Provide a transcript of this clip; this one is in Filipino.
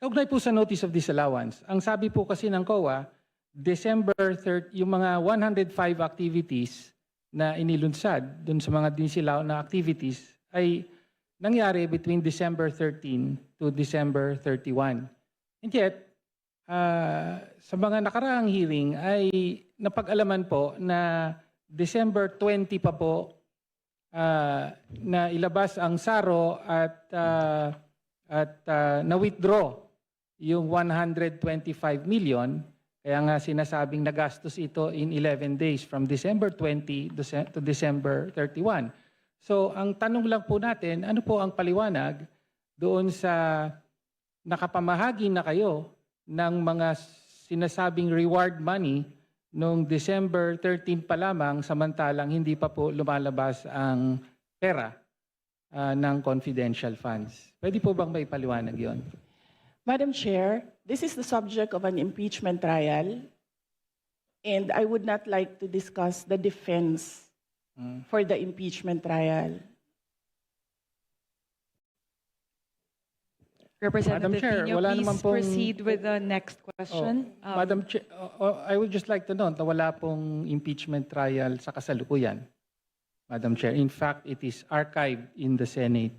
Kaugnay po sa notice of disallowance, ang sabi po kasi ng COA, December 30, yung mga 105 activities na inilunsad dun sa mga disilaw na activities ay nangyari between December 13 to December 31. And yet, ah, sa mga nakaraang hearing ay napag-alaman po na December 20 pa po ah, na ilabas ang SARO at ah, at ah, na-withdraw yung 125 million. Kaya nga sinasabing nagastos ito in 11 days from December 20 Dece- to December 31. So ang tanong lang po natin, ano po ang paliwanag doon sa nakapamahagi na kayo ng mga sinasabing reward money noong December 13 pa lamang samantalang hindi pa po lumalabas ang pera ah, ng confidential funds. Pwede po bang may paliwanag yon? Madam Chair, this is the subject of an impeachment trial, and I would not like to discuss the defense Mm. for the impeachment trial. Representative Chair, Pino, wala please naman pong- proceed with the next question. Um, Madam Chair, oh, oh, I would just like to note na wala pong impeachment trial sa kasalukuyan. Madam Chair, in fact, it is archived in the Senate